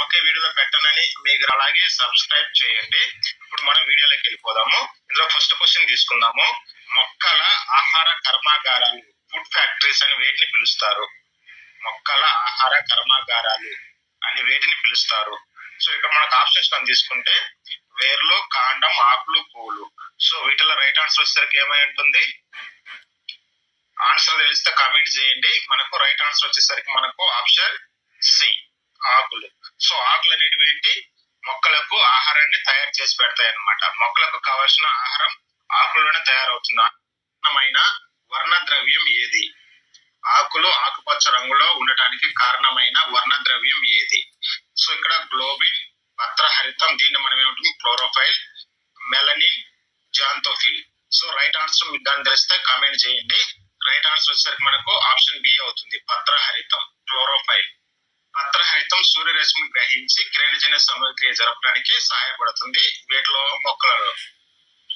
ఒకే వీడియోలో పెట్టనని మీకు అలాగే సబ్స్క్రైబ్ చేయండి. ఇప్పుడు మనం వీడియోలోకి వెళ్ళిపోదాము. ఇందులో ఫస్ట్ క్వశ్చన్ తీసుకుందాము. మొక్కల ఆహార కర్మాగారాలు ఫుడ్ ఫ్యాక్టరీస్ అని వేటిని పిలుస్తారు? మొక్కల ఆహార కర్మాగారాలు అని వేటిని పిలుస్తారు? సో ఇక్కడ మనకు ఆప్షన్స్ మనం తీసుకుంటే వేర్లు కాండం ఆకులు పూలు. సో వీటిలో రైట్ ఆన్సర్ వచ్చేసరికి ఏమై ఉంటుంది? ఆన్సర్ తెలిస్తే కామెంట్ చేయండి. మనకు రైట్ ఆన్సర్ వచ్చేసరికి మనకు ఆప్షన్ సి ఆకులు. సో ఆకులు అనేటివి ఏంటి? మొక్కలకు ఆహారాన్ని తయారు చేసి పెడతాయి అన్నమాట మొక్కలకు కావాల్సిన ఆహారం ఆకుల్లోనే తయారవుతుంది. కారణమైన వర్ణ ద్రవ్యం ఏది? ఆకులు ఆకుపచ్చ రంగులో ఉండటానికి కారణమైన వర్ణ ద్రవ్యం ఏది? సో ఇక్కడ గ్లోబిన్ పత్రహరితం దీన్ని మనం ఏమంటుంది chlorophyll melanin xanthophyll so right answer మీకు దాన్ని తెలిస్తే కామెంట్ చేయండి. రైట్ ఆన్సర్ వచ్చేసరికి మనకు ఆప్షన్ బి అవుతుంది. పత్రహరితం క్లోరోఫైల్. పత్రహరితం సూర్యరశ్మి గ్రహించి కిరణజన్య సమక్రియ జరపడానికి సహాయపడుతుంది. వీటిలో మొక్కలలో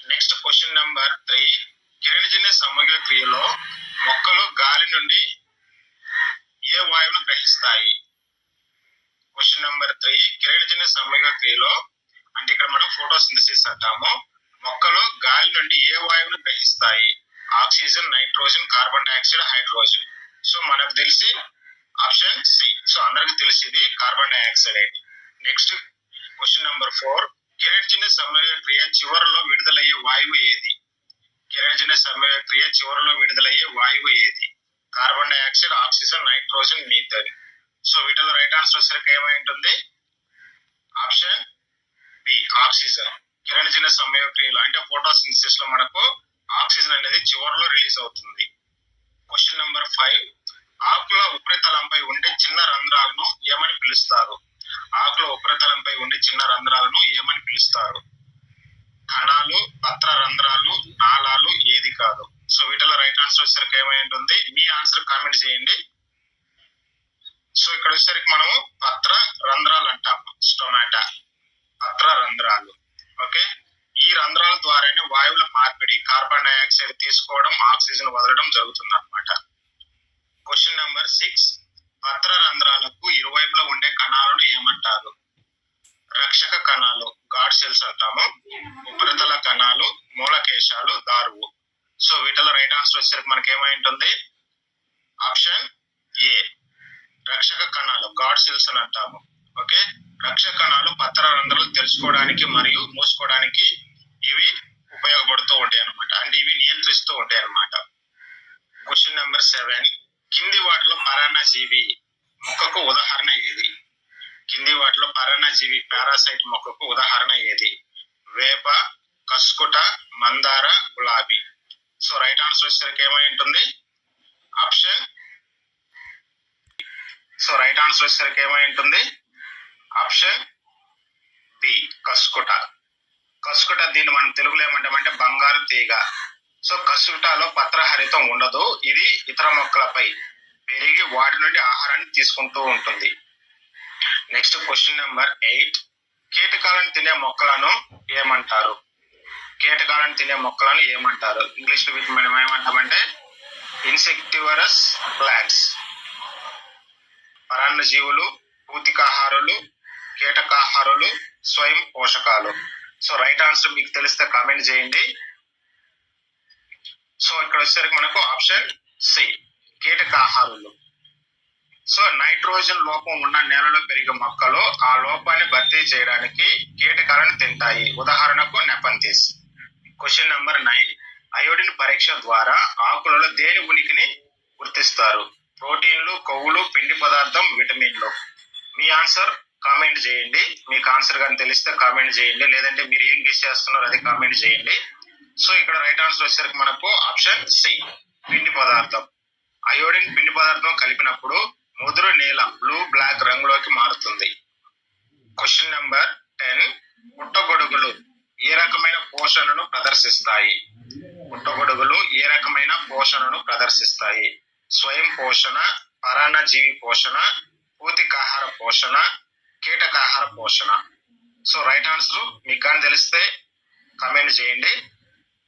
నెక్స్ట్ క్వశ్చన్ నెంబర్ త్రీ. కిరణజన్య సమగ్ర క్రియలో మొక్కలు గాలి నుండి ఏ వాయువును గ్రహిస్తాయి? Question number three. కిరణజన్య సమగ్ర క్రియలో అంటే ఇక్కడ మనం ఫోటోసింథసిస్ అంటాము. మొక్కలు గాలి నుండి ఏ వాయువును గ్రహిస్తాయి? Oxygen nitrogen carbon dioxide hydrogen. So మనకు తెలిసి ఆప్షన్ సి. సో అందరికి తెలిసింది కార్బన్ డైఆక్సైడ్ అని నెక్స్ట్ క్వశ్చన్ నెంబర్ ఫోర్ కిరణజన్య సమయ క్రియ చివరిలో విడుదలయ్యే వాయువు ఏది? కిరణజన్య సమయ క్రియ చివరిలో విడుదలయ్యే వాయువు ఏది? Carbon dioxide oxygen nitrogen methane. So వీటిలో రైట్ ఆన్సర్ వచ్చేసరికి ఏమై ఉంటుంది? Option B oxygen. కిరణజన సమయ క్రియలు. అంటే ఫోటోసింథసిస్లో మనకు ఆక్సిజన్ అనేది చివరిలో రిలీజ్ అవుతుంది. క్వశ్చన్ నెంబర్ ఫైవ్ ఆకుల ఉపరితలంపై ఉండే చిన్న రంధ్రాలను ఏమని పిలుస్తారు? ఆకుల ఉపరితలంపై ఉండే చిన్న రంధ్రాలను ఏమని పిలుస్తారు? కణాలు పత్ర రంధ్రాలు నాళాలు ఏది కాదు. సో వీటిలో రైట్ ఆన్సర్ వచ్చేసరికి ఏమై ఉంటుంది? మీ ఆన్సర్ కామెంట్ చేయండి. సో ఇక్కడ వచ్చేసరికి మనము పత్ర రంధ్రాలు అంటాము. స్టొమాటా. పత్ర రంధ్రాలు. ఓకే? ఈ రంధ్రాల ద్వారానే వాయువుల మార్పిడి కార్బన్ డైఆక్సైడ్ తీసుకోవడం ఆక్సిజన్ వదలడం జరుగుతుంది అనమాట క్వశ్చన్ నెంబర్ సిక్స్ పత్ర రంధ్రాలకు ఇరువైపులా ఉండే కణాలను ఏమంటారు రక్షక కణాలు గాడ్ సెల్స్ అంటాము ఉపరితల కణాలు మూలకేశాలు దారువు సో వీటిలో రైట్ ఆన్సర్ వచ్చేసరికి మనకి ఏమై ఉంటుంది ఆప్షన్ ఏ. రక్షక కణాలు గాడ్ సెల్స్ అని అంటాము. ఓకే? రక్షక కణాలు పత్ర రంధ్రాలు తెలుసుకోవడానికి మరియు మూసుకోవడానికి ఇవి ఉపయోగపడుతూ ఉంటాయి అనమాట అంటే ఇవి నియంత్రిస్తూ ఉంటాయి అన్నమాట. క్వశ్చన్ నెంబర్ సెవెన్ కింది వాటిలో పరాన్నజీవి మొక్కకు ఉదాహరణ ఏది? కింది వాటిలో పరాన్నజీవి పారాసైట్ మొక్కకు ఉదాహరణ ఏది? వేప కస్కుట మందార గులాబీ. సో రైట్ ఆన్సర్ వచ్చేసరికి ఏమై ఉంటుంది? ఆప్షన్. సో రైట్ ఆన్సర్ వచ్చేసరికి ఏమై ఉంటుంది? Option B కసుకుట. కసుకుట దీన్ని మనం తెలుగులో ఏమంటామంటే బంగారు తీగ. సో కసుకుటలో పత్రహరితం ఉండదు. ఇది ఇతర మొక్కలపై పెరిగి వాటి నుండి ఆహారాన్ని తీసుకుంటూ ఉంటుంది. Next question number eight. కీటకాలను తినే మొక్కలను ఏమంటారు? కీటకాలను తినే మొక్కలను ఏమంటారు? ఇంగ్లీష్లో వీటిని మనం ఏమంటామంటే ఇన్సెక్టివరస్ ప్లాంట్స్ పరాన్నజీవులు పూతికాహారులు కీటకాహారులు స్వయం పోషకాలు. సో రైట్ ఆన్సర్ మీకు తెలిస్తే కామెంట్ చేయండి. సో ఇక్కడ వచ్చేసరికి మనకు ఆప్షన్ సి కీటకాహారులు. సో నైట్రోజన్ లోపం ఉన్న నేలలో పెరిగే మొక్కలు ఆ లోపాన్ని భర్తీ చేయడానికి కీటకాలను తింటాయి. ఉదాహరణకు nepenthes question number nine iodine పరీక్ష ద్వారా ఆకులలో దేని ఉనికిని గుర్తిస్తారు? ప్రోటీన్లు కొవ్వులు పిండి పదార్థం విటమిన్లు. మీ ఆన్సర్ కామెంట్ చేయండి. మీకు ఆన్సర్ కానీ తెలిస్తే కామెంట్ చేయండి. లేదంటే మీరు ఏం గెస్ చేస్తున్నారో అది కామెంట్ చేయండి. సో ఇక్కడ రైట్ ఆన్సర్ వచ్చేసరికి మనకు ఆప్షన్ సి పిండి పదార్థం. అయోడిన్ పిండి పదార్థం కలిపినప్పుడు ముదురు నీల బ్లూ బ్లాక్ రంగులోకి మారుతుంది. Question number ten. పుట్టగొడుగులు ఏ రకమైన పోషణను ప్రదర్శిస్తాయి? పుట్టగొడుగులు ఏ రకమైన పోషణను ప్రదర్శిస్తాయి? స్వయం పోషణ పరాన్నజీవి పోషణ పూతికాహార పోషణ కీటకాహార పోషణ. సో రైట్ ఆన్సర్ మీకు కానీ తెలిస్తే కమెంట్ చేయండి.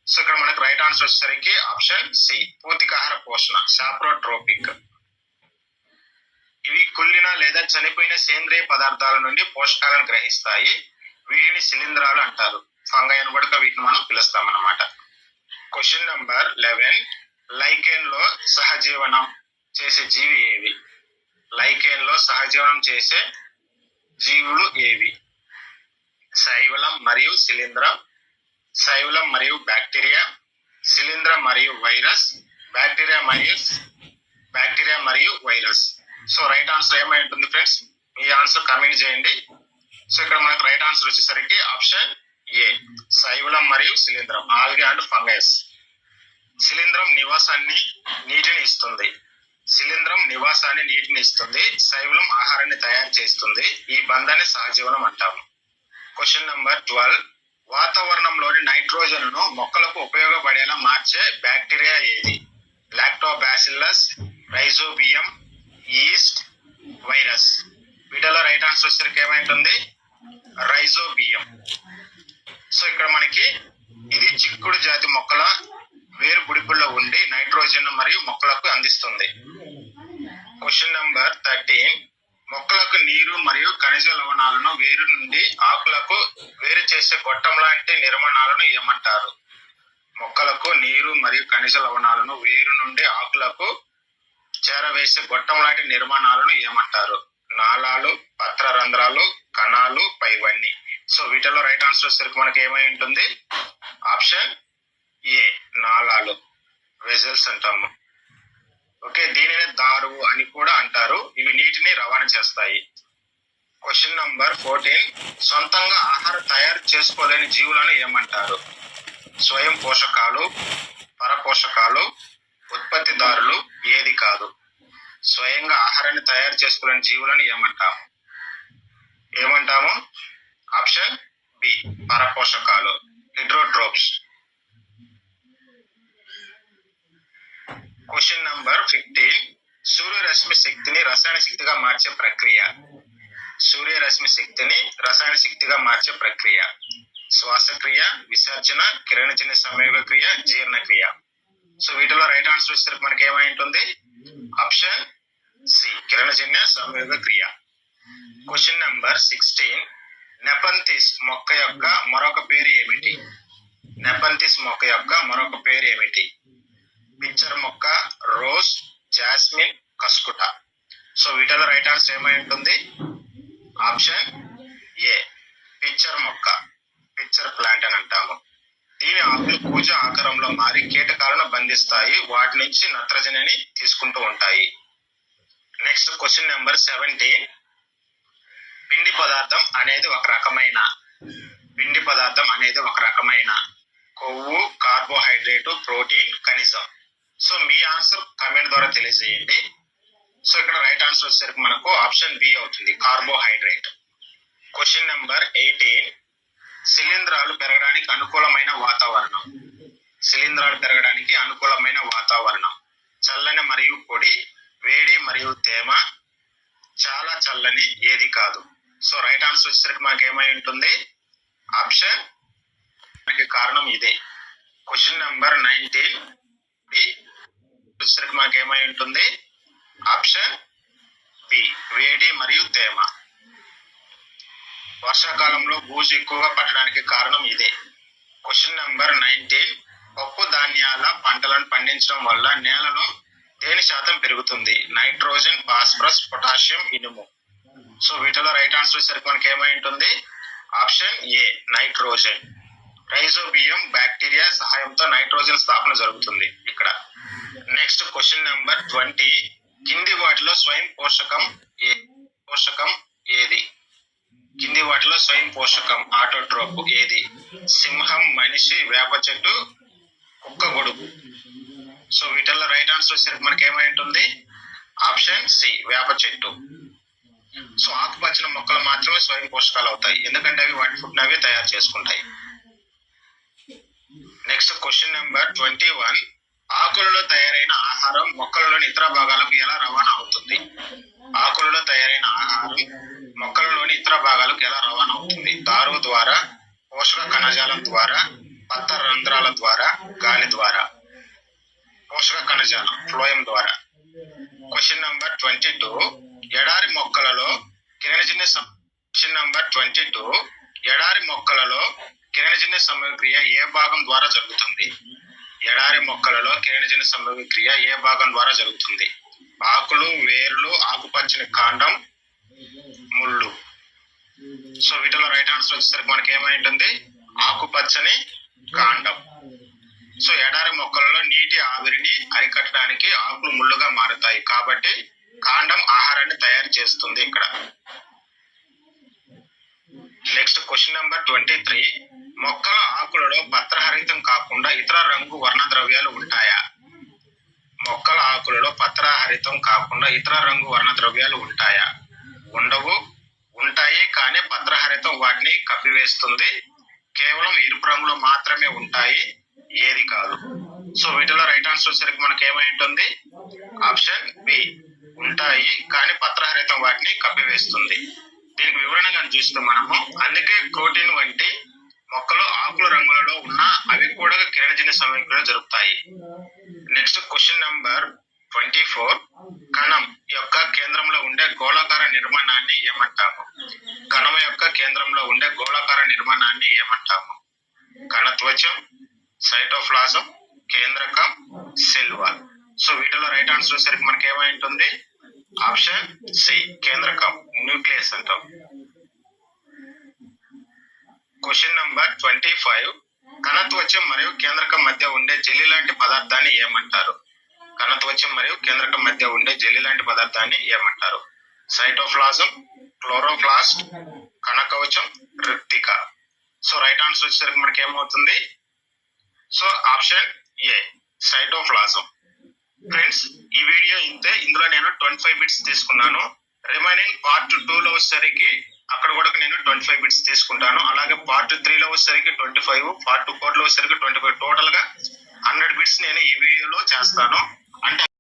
సో ఇక్కడ మనకు రైట్ ఆన్సర్ వచ్చేసరికి ఆప్షన్ సి పూతికాహార పోషణ సాప్రోట్రోపిక్ ఇవి కుళ్ళిన లేదా చనిపోయిన సేంద్రియ పదార్థాల నుండి పోషకాలను గ్రహిస్తాయి. వీటిని శిలీంధ్రాలు అంటారు. ఫంగై అని వీటిని మనం పిలుస్తాం అన్నమాట క్వశ్చన్ నంబర్ లెవెన్ లైకెన్లో సహజీవనం చేసే జీవి ఏవి? లైకెన్లో సహజీవనం చేసే జీవులు ఏవి? శైవలం మరియు శిలీంధ్రం శైవలం మరియు బ్యాక్టీరియా శిలీంధ్రం మరియు వైరస్ బ్యాక్టీరియా మరియు బ్యాక్టీరియా మరియు వైరస్. సో రైట్ ఆన్సర్ ఏమై ఉంటుంది ఫ్రెండ్స్ మీ ఆన్సర్ కమెంట్ చేయండి. సో ఇక్కడ మనకు రైట్ ఆన్సర్ వచ్చేసరికి ఆప్షన్ ఏ శైవలం మరియు శిలీంధ్రం ఆల్గే అండ్ ఫంగస్. శిలీంద్రం నివాసాన్ని నీటిని ఇస్తుంది. శిలీంధ్రం నివాసాన్ని నీటిని ఇస్తుంది. శైవలం ఆహారాన్ని తయారు చేస్తుంది. ఈ బంధాన్ని సహజీవనం అంటాము. క్వశ్చన్ నంబర్ ట్వెల్వ్ వాతావరణంలోని నైట్రోజన్ను మొక్కలకు ఉపయోగపడేలా మార్చే బ్యాక్టీరియా ఏది? లాక్టోబాసిల్లస్ రైజోబియం ఈస్ట్ వైరస్ వీటిలో రైట్ ఆన్సర్ వచ్చరికి ఏమైంటుంది? రైజోబియం సో ఇక్కడ మనకి ఇది చిక్కుడు జాతి మొక్కల వేరు గుడిపుల్లో ఉండి నైట్రోజన్ మరియు మొక్కలకు అందిస్తుంది. క్వశ్చన్ నంబర్ థర్టీన్ మొక్కలకు నీరు మరియు ఖనిజ లవణాలను వేరు నుండి ఆకులకు వేరు చేసే గొట్టం లాంటి నిర్మాణాలను ఏమంటారు? మొక్కలకు నీరు మరియు ఖనిజ లవణాలను వేరు నుండి ఆకులకు చేరవేసే గొట్టం లాంటి నిర్మాణాలను ఏమంటారు నాళాలు పత్ర రంధ్రాలు కణాలు పైవన్నీ సో వీటిలో వచ్చేసరికి మనకి ఏమై ఉంటుంది? ఆప్షన్ ఏ నాళాలు వెజల్స్ అంటాము. ఓకే దీనిని దారువు అని కూడా అంటారు. ఇవి నీటిని రవాణా చేస్తాయి. క్వశ్చన్ నంబర్ ఫోర్టీన్ సొంతంగా ఆహారం తయారు చేసుకోలేని జీవులను ఏమంటారు? స్వయం పోషకాలు పరపోషకాలు ఉత్పత్తిదారులు ఏది కాదు. స్వయంగా ఆహారాన్ని తయారు చేసుకోలేని జీవులను ఏమంటాము? ఏమంటాము? ఆప్షన్ బి పరపోషకాలు హిడ్రోట్రోప్స్ క్వశ్చన్ నంబర్ ఫిఫ్టీన్ సూర్యరశ్మి శక్తిని రసాయన శక్తిగా మార్చే ప్రక్రియ. సూర్యరశ్మి శక్తిని రసాయన శక్తిగా మార్చే ప్రక్రియ. శ్వాసక్రియ విసర్జన కిరణజన్య సంయోగ జీర్ణక్రియ సో వీటిలో రైట్ ఆన్సర్ వచ్చేసరికి మనకి ఏమై ఉంటుంది? ఆప్షన్ సి కిరణజన్య సంయోగ క్రియ. క్వశ్చన్ నంబర్ సిక్స్టీన్ నెపంతిస్ మొక్క యొక్క మరొక పేరు ఏమిటి? నెపంతిస్ మొక్క యొక్క మరొక పేరు ఏమిటి? పిక్చర్ మొక్క రోజ్ జాస్మిన్ కస్కుట. సో వీటిలో రైట్ ఆన్సర్ ఏమై ఉంటుంది? Option A. పిక్చర్ మొక్క. పిక్చర్ ప్లాంట్ అని అంటాము. దీని ఆకులు కూజ ఆకారంలో మారి కీటకాలను బంధిస్తాయి. వాటి నుంచి నత్రజనిని తీసుకుంటూ ఉంటాయి. నెక్స్ట్ క్వశ్చన్ నెంబర్ సెవెంటీన్ పిండి పదార్థం అనేది ఒక రకమైన. పిండి పదార్థం అనేది ఒక రకమైన. కొవ్వు కార్బోహైడ్రేట్ ప్రోటీన్ ఖనిజం. సో మీ ఆన్సర్ కమెంట్ ద్వారా తెలియజేయండి. సో ఇక్కడ రైట్ ఆన్సర్ వచ్చేసరికి మనకు ఆప్షన్ బి అవుతుంది కార్బోహైడ్రేట్. క్వశ్చన్ నెంబర్ ఎయిటీన్ శిలీంధ్రాలు పెరగడానికి అనుకూలమైన వాతావరణం. శిలీంధ్రాలు పెరగడానికి అనుకూలమైన వాతావరణం. చల్లని మరియు పొడి వేడి మరియు తేమ. చాలా చల్లని ఏది కాదు. సో రైట్ ఆన్సర్ వచ్చేసరికి మనకి ఏమై ఉంటుంది? ఆప్షన్? మనకి కారణం ఇదే. క్వశ్చన్ నెంబర్ నైన్టీన్ బి వచ్చేసరికి మనకి ఏమై ఉంటుంది? ఆప్షన్? బి వేడి మరియు తేమ. వర్షాకాలంలో బూజు ఎక్కువగా పట్టడానికి కారణం ఇదే. క్వశ్చన్ నెంబర్ నైన్టీన్ పప్పు ధాన్యాల పంటలను పండించడం వల్ల నేలలో తేనె శాతం పెరుగుతుంది. నైట్రోజన్ ఫాస్ఫరస్ పొటాషియం ఇనుము. సో వీటిలో రైట్ ఆన్సర్ వచ్చేసరికి మనకి ఏమై ఉంటుంది? Option A nitrogen rhizobium bacteria సహాయంతో నైట్రోజన్ స్థాపన జరుగుతుంది ఇక్కడ. నెక్స్ట్ క్వశ్చన్ నెంబర్ ట్వంటీ కింది వాటిలో స్వయం పోషకం ఏ పోషకం ఏది? కింది వాటిలో స్వయం పోషకం ఆటోట్రోప్ ఏది? సింహం మనిషి వేప చెట్టు కుక్క గొడుగు. సో వీటిల్లో రైట్ ఆన్సర్ వచ్చేసరికి మనకి ఏమై ఉంటుంది? ఆప్షన్ సి వేప చెట్టు. సో ఆకుపచ్చల మొక్కలు మాత్రమే స్వయం పోషకాలు అవుతాయి ఎందుకంటే అవి వాటి ఫుడ్ అవే తయారు చేసుకుంటాయి. Next question number twenty one ఆకులలో తయారైన ఆహారం మొక్కలలోని ఇతర భాగాలకు ఎలా రవాణా అవుతుంది? ఆకులలో తయారైన ఆహారం మొక్కలలోని ఇతర భాగాలకు ఎలా రవాణా అవుతుంది? దారు ద్వారా పోషక కణజాలం ద్వారా పత్త రంధ్రాల ద్వారా గాలి ద్వారా. పోషక కణజాలం ఫ్లోయం ద్వారా. క్వశ్చన్ నంబర్ ట్వంటీ టూ ఎడారి మొక్కలలో కిరణజన్య క్వశ్చన్ నంబర్ ట్వంటీ టూ ఎడారి మొక్కలలో కిరణజన్య సమక్రియ ఏ భాగం ద్వారా జరుగుతుంది? ఎడారి మొక్కలలో కిరణజన్య సమక్రియ ఏ భాగం ద్వారా జరుగుతుంది? ఆకులు వేర్లు ఆకుపచ్చని కాండం ముళ్ళు. సో వీటిలో రైట్ ఆన్సర్ వచ్చేసరికి మనకి ఏమై ఉంటుంది ఆకుపచ్చని కాండం. సో ఎడారి మొక్కలలో నీటి ఆవిరిని అరికట్టడానికి ఆకులు ముళ్ళుగా మారుతాయి. కాబట్టి కాండం ఆహారాన్ని తయారు చేస్తుంది ఇక్కడ. Next question number twenty three మొక్కల ఆకులలో పత్రహరితం కాకుండా ఇతర రంగు వర్ణ ద్రవ్యాలు ఉంటాయా? మొక్కల ఆకులలో పత్రహరితం కాకుండా ఇతర రంగు వర్ణ ద్రవ్యాలు ఉంటాయా? ఉండవు ఉంటాయి కానీ పత్రహరితం వాటిని కప్పివేస్తుంది. కేవలం ఎరుపు రంగులో మాత్రమే ఉంటాయి ఏది కాదు. సో వీటిలో రైట్ ఆన్సర్ వచ్చేసరికి మనకి ఏమై ఉంటుంది? ఆప్షన్ బి ఉంటాయి కానీ పత్రహరితం వాటిని కప్పివేస్తుంది. దీనికి వివరణగా చూస్తే మనము అందుకే ప్రోటీన్ వంటి మొక్కలు ఆకుల రంగులలో ఉన్న అవి కూడా కిరణజన్య సమయంలో జరుగుతాయి next question number twenty four కణం యొక్క కేంద్రంలో ఉండే గోళాకార నిర్మాణాన్ని ఏమంటాము? కణం యొక్క కేంద్రంలో ఉండే గోళాకార నిర్మాణాన్ని ఏమంటాము? కణత్వచం సైటోప్లాజం కేంద్రకం సెల్వాల్ సో వీటిలో రైట్ ఆన్సర్ వచ్చేసరికి మనకి ఏమై ఉంటుంది ఆప్షన్ సి కేంద్రకం న్యూక్లియస్ అంటాం. క్వశ్చన్ నంబర్ ట్వంటీ ఫైవ్ కణత్వచం మరియు కేంద్రకం మధ్య ఉండే జెల్లీ లాంటి పదార్థాన్ని ఏమంటారు? కణత్వచం మరియు కేంద్రకం మధ్య ఉండే జెల్లీ లాంటి పదార్థాన్ని ఏమంటారు? సైటోప్లాజం క్లోరోప్లాస్ట్ కణకవచం రిక్తిక సో రైట్ ఆన్సర్ వచ్చేసరికి మనకి ఏమవుతుంది so option A cytoplasm friends ఈ వీడియో ఇంతే. ఇందులో నేను ట్వంటీ ఫైవ్ బిట్స్ తీసుకున్నాను. రిమైనింగ్ పార్ట్ టూ లో వచ్చేసరికి అక్కడ కూడా నేను ట్వంటీ ఫైవ్ బిట్స్ తీసుకుంటాను. అలాగే పార్ట్ త్రీ లో వచ్చేసరికి ట్వంటీ ఫైవ్ పార్ట్ ఫోర్లో వచ్చేసరికి ట్వంటీ ఫైవ్ టోటల్గా హండ్రెడ్ బిట్స్ నేను ఈ వీడియోలో చేస్తాను. అంటే